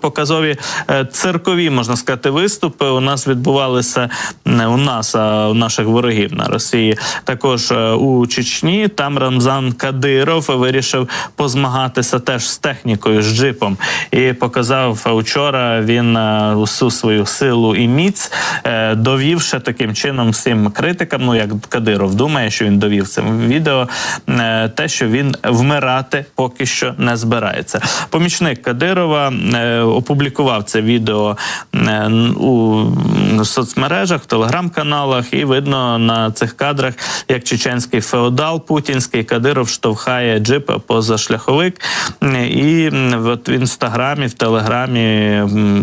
Показові е, циркові можна сказати виступи у нас відбувалися не у нас, а у наших ворогів на Росії. Також е, у Чечні там Рамзан Кадиров вирішив позмагатися теж з технікою, з джипом, і показав вчора він е, усю свою силу і міць, е, довівши таким чином всім критикам. Ну як Кадиров думає, що він довів цим відео, е, те, що він вмирати поки що не збирається. Помічник Кадирова. Опублікував це відео е, у соцмережах, в телеграм-каналах, і видно на цих кадрах, як чеченський феодал путінський Кадиров штовхає джипа поза шляховик. І от в інстаграмі, в телеграмі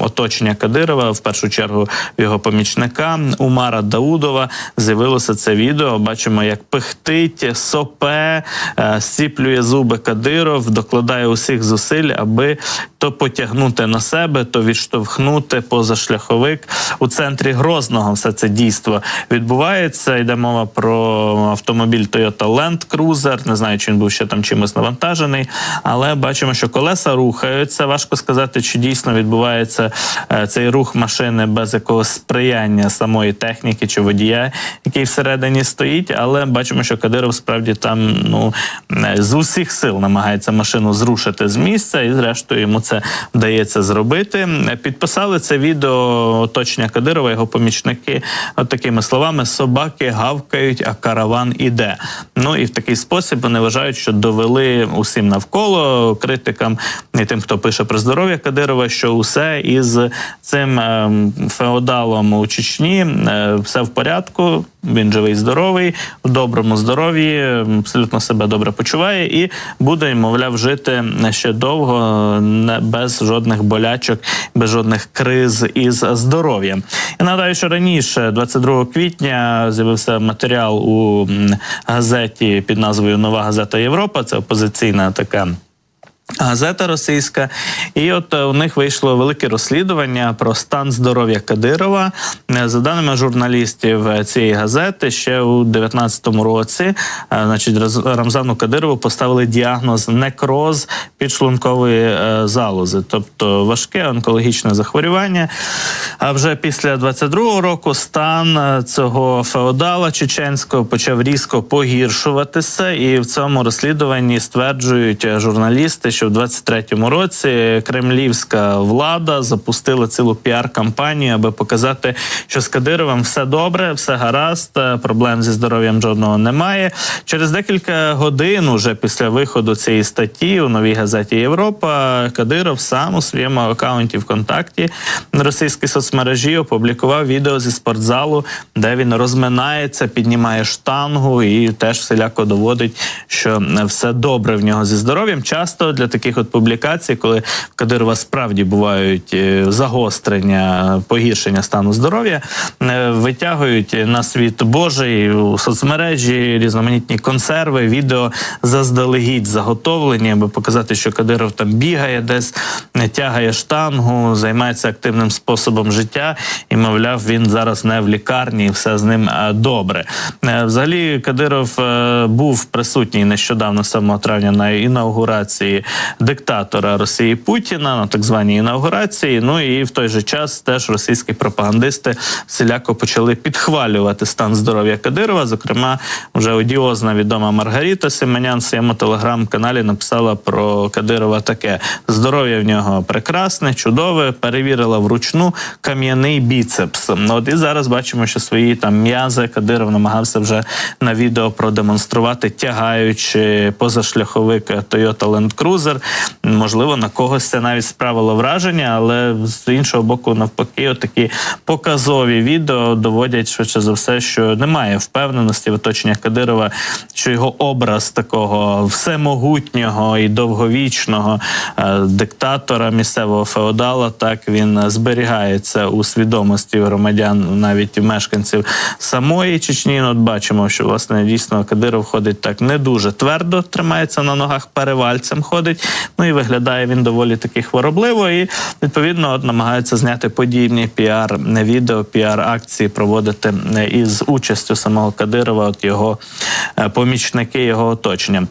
оточення Кадирова, в першу чергу його помічника Умара Даудова, з'явилося це відео. Бачимо, як пихтить, сопе, е, сіплює зуби Кадиров, докладає усіх зусиль, аби то потягнути на себе, то відштовхнути позашляховик у центрі Грозного. Все це дійство відбувається. Йде мова про автомобіль Toyota Land Cruiser. Не знаю, чи він був ще там чимось навантажений, але бачимо, що колеса рухаються. Важко сказати, чи дійсно відбувається е, цей рух машини без якогось сприяння самої техніки чи водія, який всередині стоїть. Але бачимо, що Кадиров справді там ну е, з усіх сил намагається машину зрушити з місця, і зрештою йому це вдається зробити. Підписали це відео оточення Кадирова, його помічники, от такими словами: собаки гавкають, а караван іде. Ну і в такий спосіб вони вважають, що довели усім навколо критикам і тим, хто пише про здоров'я Кадирова, що усе із цим ем, феодалом у Чечні е, все в порядку. Він живий, здоровий, в доброму здоров'ї, абсолютно себе добре почуває і буде, мовляв, жити ще довго, не без жодних болячок, без жодних криз із здоров'ям. І нагадаю, що раніше, 22 квітня, з'явився матеріал у газеті під назвою Нова газета Європа. Це опозиційна така. Газета російська, і от е, у них вийшло велике розслідування про стан здоров'я Кадирова. Е, За даними журналістів е, цієї газети, ще у 19-му році, значить, Рамзану Кадирову поставили діагноз некроз підшлункової залози, тобто важке онкологічне захворювання. А вже після 22-го року стан цього феодала чеченського почав різко погіршуватися, і в цьому розслідуванні стверджують журналісти, що в 23-му році кремлівська влада запустила цілу піар-кампанію, аби показати, що з Кадировим все добре, все гаразд, е, проблем зі здоров'ям жодного немає. Через декілька годин, уже після виходу цієї статті у новій газеті Європа, Кадиров сам у своєму акаунті ВКонтакті на російській соцмережі опублікував відео зі спортзалу, де він розминається, піднімає штангу і теж всіляко доводить, що все добре в нього зі здоров'ям. Часто для таких от публікацій, коли в Кадирова справді бувають е, загострення, погіршення стану здоров'я, е, витягують на світ Божий у соцмережі різноманітні консерви, відео заздалегідь заготовлені, аби показати, що Кадиров там бігає, десь тягає штангу, займається активним способом життя, і мовляв, він зараз не в лікарні, і все з ним е, добре. Взагалі, Кадиров був присутній нещодавно 7 травня на інаугурації диктатора Росії Путіна на так званій інаугурації. Ну і в той же час теж російські пропагандисти всіляко почали підхвалювати стан здоров'я Кадирова. Зокрема, вже одіозна відома Маргарита Семенян в своєму телеграм-каналі написала про Кадирова таке: здоров'я в нього прекрасне, чудове. Перевірила вручну кам'яний біцепс. Ну, От і зараз бачимо, що свої там м'язи Кадиров намагався вже на відео продемонструвати, тягаючи позашляховик Toyota Land Cruiser. Можливо, на когось це навіть справило враження, але з іншого боку, навпаки, такі показові відео доводять швидше за все, що немає впевненості в оточення Кадирова, що його образ такого всемогутнього і довговічного е, диктатора місцевого феодала, так він зберігається у свідомості громадян, навіть мешканців самої Чечні. Ну, От бачимо, що власне дійсно Кадиров ходить так не дуже твердо, тримається на ногах, перевальцем ходить. Ну і виглядає він доволі таки хворобливо. І відповідно от намагається зняти подібні піар відео, піар акції проводити е, із участю самого Кадирова, от його е, помічники, його оточення.